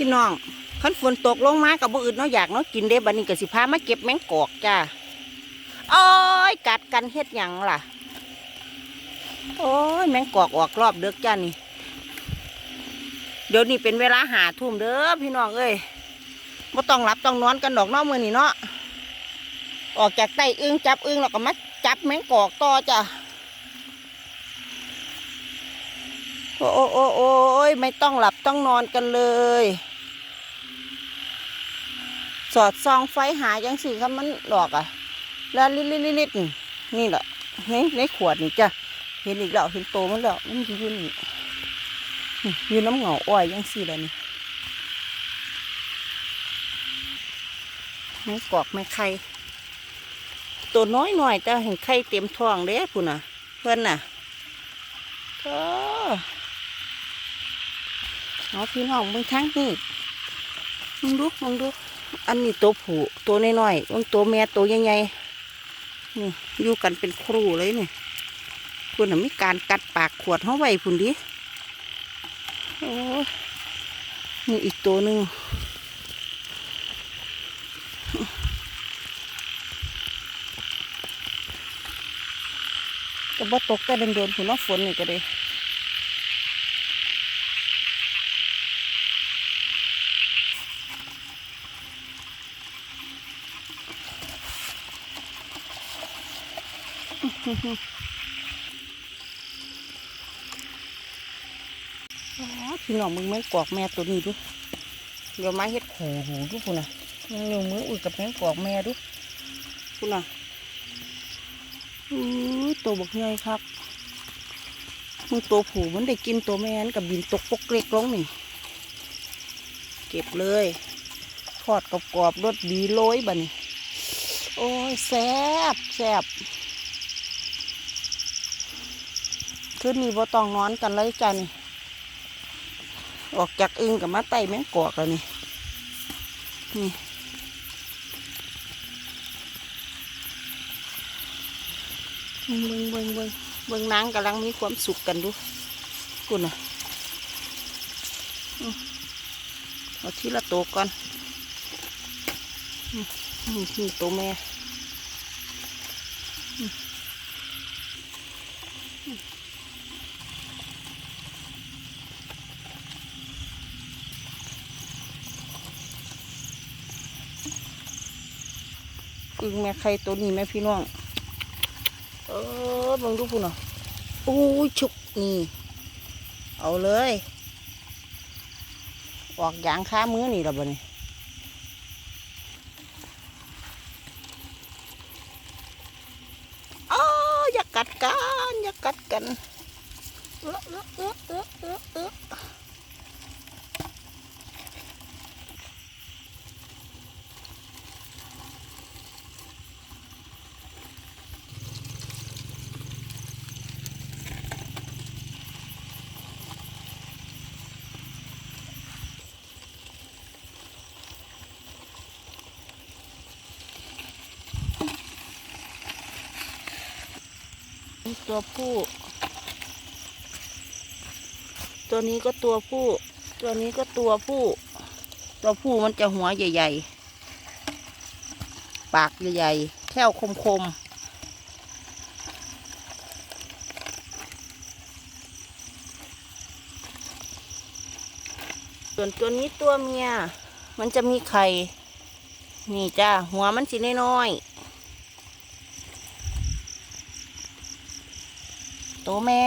พี่น้องคันฝนตกลงมากับบ่อื่นเนาะอยากเนาะกินเด้บัดนี้ก็สิพามาเก็บแมงกอกจ้าโอ้ยกัดกันเฮ็ดหยังล่ะ โอ้ยแมงกอกออกรอบเด้อจ้านี่ เดี๋ยวนี้เป็นเวลาหาทุ่มเด้อพี่น้องเอ้ยบ่ต้องหลับต้องนอนกันดอกนาะมื้อนี้เนาะออกจากใต้อึ้งจับอึ้งแล้วก็มาจับแมงกอกต่อจ้ะโอ้โอ้โอ้ยไม่ต้องหลับต้องนอนกันเลย สอดซองไฟหาจังสิครับมันดอกอะ แล้วลิลิลิลิดนี่แหละในในขวดนี่จ้ะเห็นอีกแล้วเห็นโตมันแล้วมันยู่นี่นี่อยู่น้ำเหงาอ้อยจังสิแล้วนี่ไม่กอกไม่ไข่ตัวน้อยหน่อยแต่เห็นไข่เต็มท้องเด้พุ่นน่ะ เพื่อนน่ะก็เอาพี่น้องเบิ่งทั้งนี่มึงดูมึงดู อันนี้ตัวผู้ตัวน้อยๆมันตัวแม่ตัวใหญ่ๆนี่อยู่กันเป็นครูเลยนี่คุณมีการกัดปากขวดเขาไว้พุ่นดิโอ้ยนี่อีกตัวหนึ่งก็บ่ตกแต่โดนๆพุ่นเนาะฝนนี่ก็เลย พี่น้องมึงแม่งกอกแม่ตัวนี้ดู เดี๋ยวมาเฮ็ดหูหูดูคุณน่ะยังนิ้วมืออุ้ยกับแม่งกอกแม่ดูคุณน่ะอู้ยตัวบักใหญ่ครับมึงตัวผูมันได้กินตัวแม่นกับบินตกปกเล็กลงนี่ เก็บเลยทอดกรอบๆรสดีโรยบัดนี้โอ้ยแซ่บแซ่บ คืนนี้บ่ต้องนอนกันเลยจ้ะนี่ออกจากอึงกับมาไต่แมงกอกแล้วนี่นี่เบิ่งเบิงเบิงเบิงนางกำลังมีความสุขกันดูกุน่ะเอาทีละตัวก่อนอืมนี่นี่ตัวแม่ อืมอึงแม่ใครตัวนี้แม่พี่น้อง เออเบังดูพุ่นอะโอ้ชุบนี่ เอาเลย ออกยางค้ามือนี่ละบ่นี่อ้อย่ากัดกัน อย่ากัดกันเออเออเออเออเออ ตัวผู้ ตัวนี้ก็ตัวผู้ ตัวนี้ก็ตัวผู้ ตัวผู้มันจะหัวใหญ่ ๆ ปากใหญ่ๆแค่วคมๆส่วนตัวนี้ตัวเมีย มันจะมีไข่ นี่จ้า หัวมันสีน้อยๆ ตัวแม่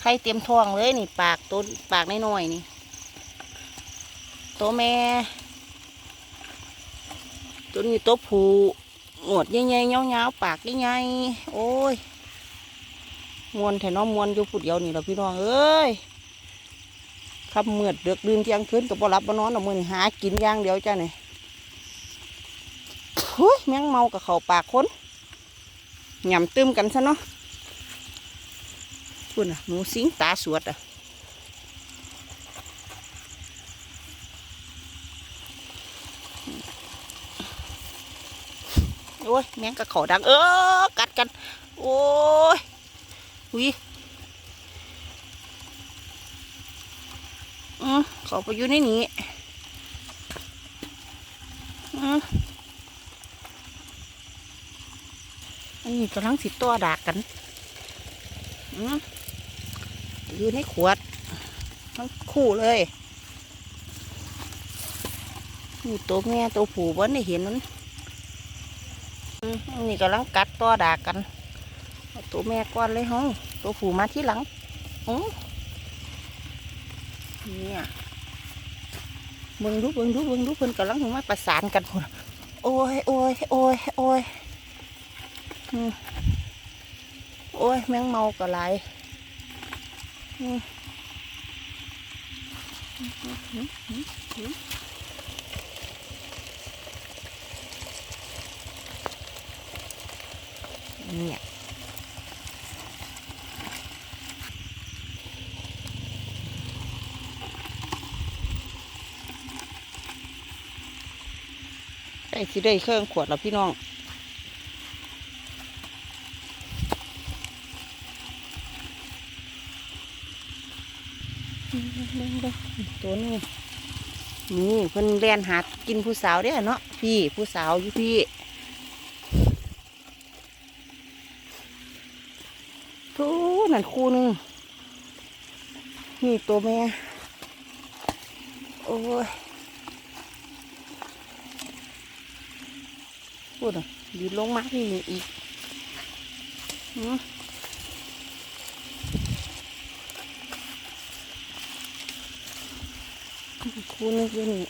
ไข่เต็มท้องเลยนี่ ปากตัวปากน้อยๆนี่ตัวแม่ตัวนี้ตัวผู้หนวดใหญ่ๆเงาๆปากใหญ่ๆโอ้ยมวนแถน้องมวนอยู่ผู้เดียวนี่แหละพี่น้องเอ้ยขับเมือดเดือกดื่นเที่ยงคืนกับบ่รับบ่นอนเอามือหากินย่างเดียวจ้าเนี่ยเฮ้ยแมงเมากับเขาปากคนหย่ำตึมกันซะเนาะ คุณน่ะหนูสิงตาสวดอะโอ้ยแมงกับเขาดัง เออกัดกัน โอ้ยหุยอืมเขาไปอยู่ในนี้อืมอันนี้กำลังสิตัวดากกันอืม อยู่ในขวด ทั้งคู่เลยนี่ตัวแม่ตัวผู้บ่ได้เห็นมันนนี้กำลังกัดตัวดากกันตัวแม่ก่อนเลยฮะตัวผู้มาที่หลังอือเนี่ยเบิ่งดูเบิ่งดูเบิ่งดูเพิ่นกำลังมาประสานกันพุ่นโอ้ยโอ้ยโอ้ยโอ้ยโอ้ยแมงเมากระไรอืมอืมอืมอืมอืม เนี่ยไอ้ที่ได้เครื่องขวดแล้วพี่น้อง ตัวนี้นี่เพิ่นเรียนหากินผู้สาวเด้อเนาะพี่ผู้สาวอยู่พี่ทูนั่นคู่นึงนี่ตัวแม่โอ้ยพูดอะยืนลงมาที่นี่อีกหืม คู่นึงอยู่นี่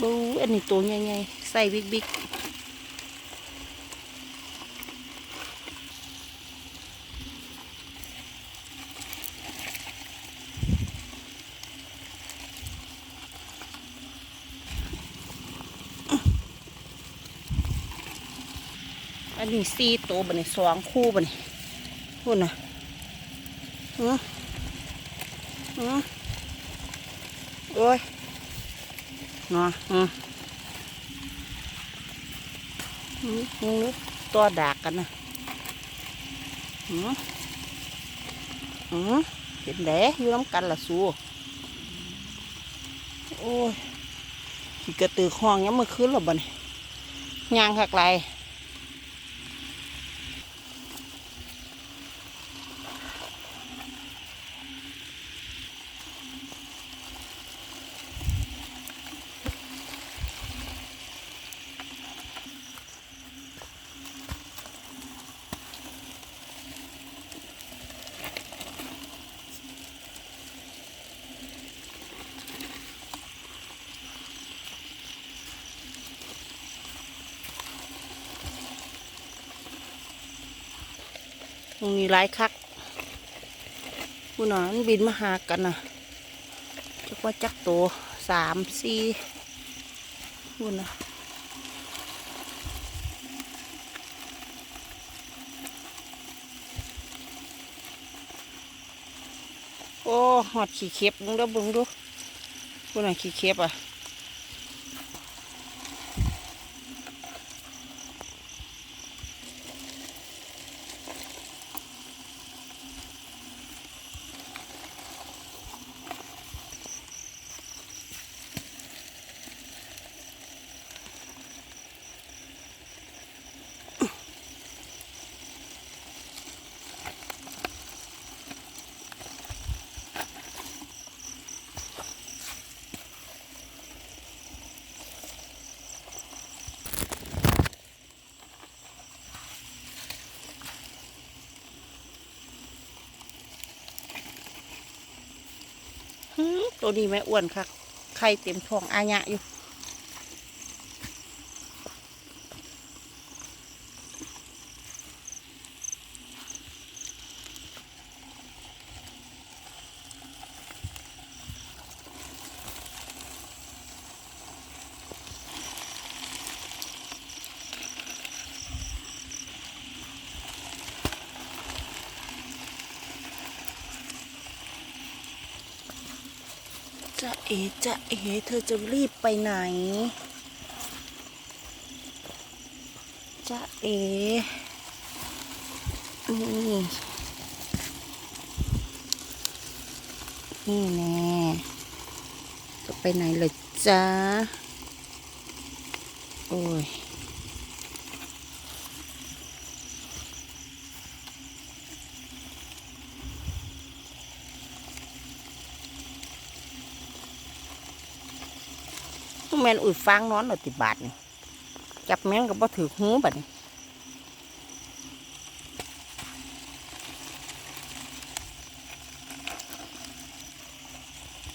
บูอันนี้ตัวใหญ่ๆใส่บิ๊กบิ๊กอันนี้สี่ตัวบันนี้สองคู่บันนี้พูดนะ อืมอืมโอ้ยนออืมอืตัวดากกันนะอืมอืมเห็นแดอยู่น้ำกันละสูโอ้ยขี่กระตือห้องยังมื่อคืนหรอบ่เนี่ยยางหักไร ตรงนี้หลายคักผู้หนอนบินมาหากันนะจักว่าจักโตสามสี่ผู้นะโอ้หอดขี้เข็บมึงดูเบึงดูผู้น่ะขี้เข็บอะ หือ ตัวนี้แม่อ้วนค่ะไข่เต็มท้องอาญะอยู่ เอ๋จะเอเธอจะรีบไปไหนจะเอนี่นี่แน่จะไปไหนเลยจ้าโอ้ย ม่นอุ่ยฟางนอนเอาติบาทนี่จับแม่งก็บ่ถือหูบัดนี้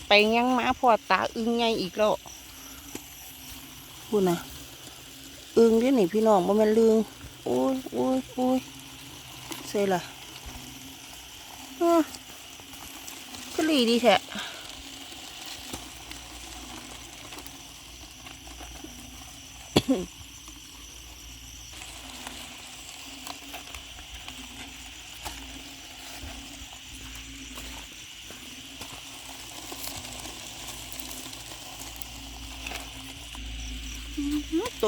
ไปยังมาพอตาอึ้งใหญ่อีกแล้วพูดนะอึ้งเด้วยนี่พี่น้องบ่แม่นลืงโอ้ยโอ้ยโอ้ยเซ่ละอ้อก็ลีดีแท้ ตัว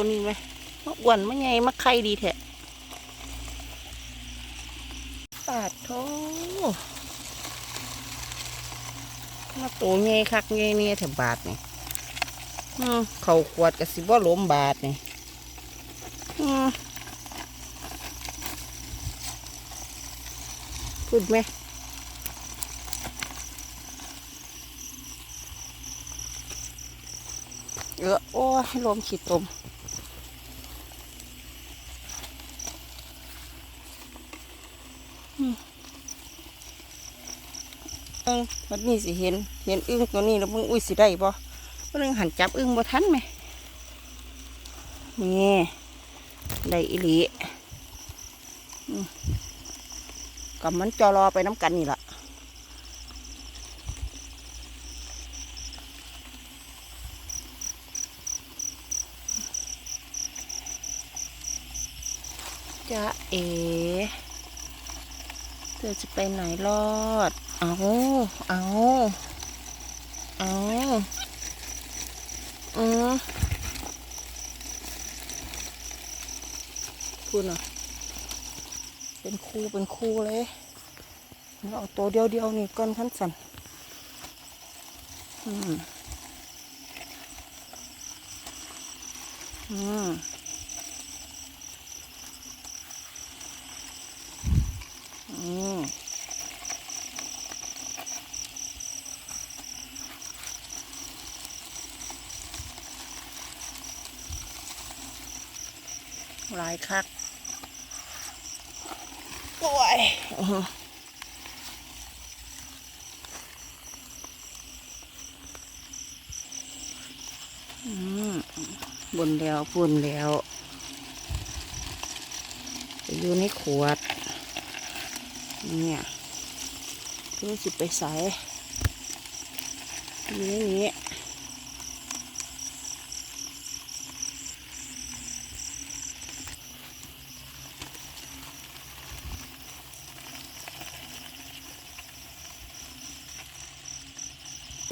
นี้ไหมมาอ้วนมาใหญ่มาไข่ดีแท้ปาดโถมาตัวใหญ่คักใหญ่เนี่ยแถบบาทนี่อืม เขาขวดกับสิบ่ล้มบาทนี่อืมพูดไหมเออโอ้ยลมขีดตมเอิงมันนี่สิเห็น เห็นอึ้งตัวนี้แล้วมึงอุ้ยสิได้บ่ เรื่องหันจับอึ้งบ่ทันไหมนี่ได้อีหลีอืมกับมันจอรอไปน้ำกันนี่ละจะเอเธอจะไปไหนรอด เอา เอา เอา อือพูดน่ะ เป็นคู่เป็นคู่เลยเราเอาตัวเดียวเดียวๆนี่ก้อนขั้นสันอืม อืมอืมายคักโอ้ยอื้อหืออืมบนแล้วปุ่นแล้วไปอยู่ในขวด เนี่ยเพื่อสิไปใส่อยู่ในนี้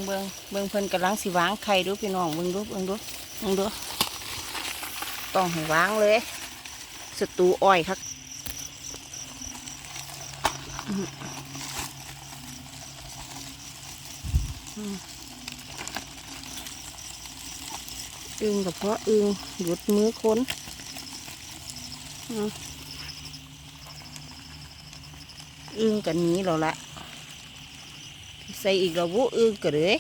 เบิ่งเบิ่งเพิ่นกำลังสิวางไข่ดูพี่น้องเบิงดูเบิ่งดูเบิงดูต้องให้วางเลยศัตรูอ้อยครับอืมอืมอึงกับเพราะอึงหยุดมือคนอึงกันนี้แล้วละ ใส่อีกแล้ววุอึงกันเลย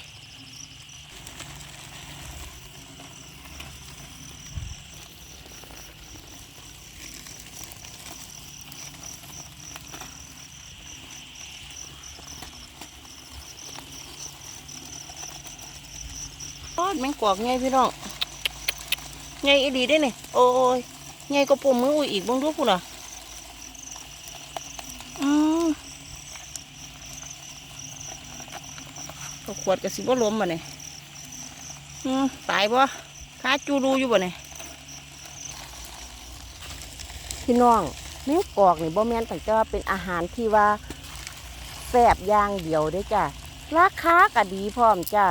ทอดแมงกวากไงพี่น้องไงอีดีได้เนี่ยโอ้ยไงก็ปุ่มมืออุ้ยอีกบ้างดูพุ่นอะอืม ก็ข วดกับสิบ่ล้มบ่เนี่ยตายบ่ขาจูรูอยู่บ่เนี่ยพี่น้องแมงกอกนี่บ่แม่นแต่จะว่าเป็นอาหารที่ว่าแซ่บอย่างเดียวเด้จ้ะราคาก็ดีพร้อมจ้ะ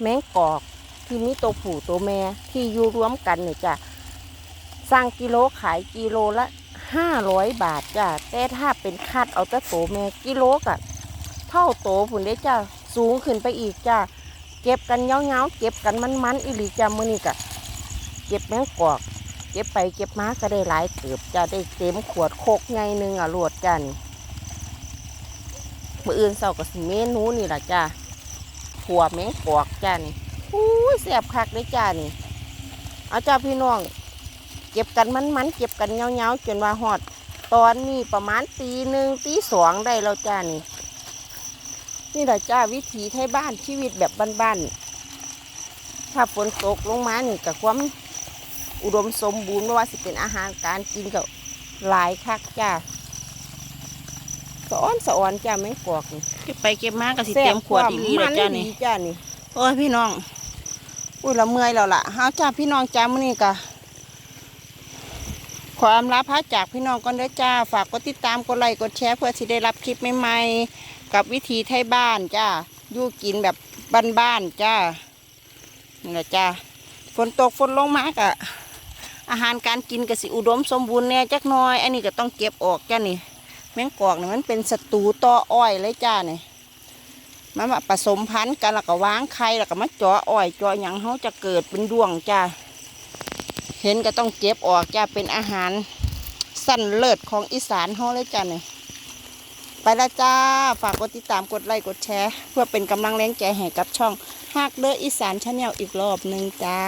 แมงกอกที่มีตัวผู้ตัวแม่ที่อยู่รวมกันเนี่ยจ้ะสั่งกิโลขายกิโลละห้าร้อยบาทจ้ะแต่ถ้าเป็นคัดเอาแต่ตัวแม่กิโลกะเท่าโตผุนได้จ้า สูงขึ้นไปอีกจ้าเก็บกันเงาๆเก็บกันมันๆอีหลีจ้ามือนี้ก็เก็บแมงกอก เก็บไปเก็บมาก็ได้หลายเติบจ้าได้เต็มขวดโคกไงหนึ่งอะรวดจ้านี่มืออื่นเช้าก็สิเมนูนี่แหละจ้าขัวแมงกอกจ้านี่อู้ยแซ่บคักเลยจ้านี่เอาจ้าพี่น้องเก็บกันมันๆเก็บกันเงาๆจนว่าฮอด ตอนนี้ประมาณตีหนึ่งตีสองได้แล้วจ้านี่ นี่แหละจ้าวิถีไทยบ้านชีวิตแบบบ้านๆถ้าฝนตกลงมานี่กับความอุดมสมบูรณ์ไม่ว่าสิเป็นอาหารการกินก็หลายคักจ้าสะอ้อนสะอ่อนจ้าแมงกอกนี่เก็บไปเก็บมาก็สิเต็มขวดอีหลีมัแล้วจ้านี่ดีจ้านี่โอ้ยพี่น้อง อุ้ยเราเมื่อยแล้วล่ะเฮาจ้าพี่น้องจ้ามื้อนี้ก็ความลาพาจากพี่น้องก่อนเด้อจ้า ฝากกดติดตามกดไลค์กดแชร์เพื่อสิได้รับคลิปใหม่ๆ กับวิถีไทยบ้านจ้าอยู่กินแบบบ้านๆจ้านี่แหละจ้าฝนตกฝนลงมากอะอาหารการกินก็สิอุดมสมบูรณ์แน่จักน้อย อันนี้ก็ต้องเก็บออกจ้านี่ แมงกอกนี่มันเป็นศัตรูต่ออ้อยเลยจ้านี่มันมาผสมพันธุ์กันแล้วก็วางไข่แล้วก็มาจาะอ้อยจาะหยังเขาจะเกิดเป็นดวงจ้าเห็นก็ต้องเก็บออกจ้าเป็นอาหารสั้นเลิศของอีสานเขาเลยจ้านี่ ไปละจ้า ฝากกดติดตามกดไลค์กดแชร์ เพื่อเป็นกำลังแรงใจให้กับช่องฮักเดออีสานชาแนลอีกรอบหนึ่งจ้า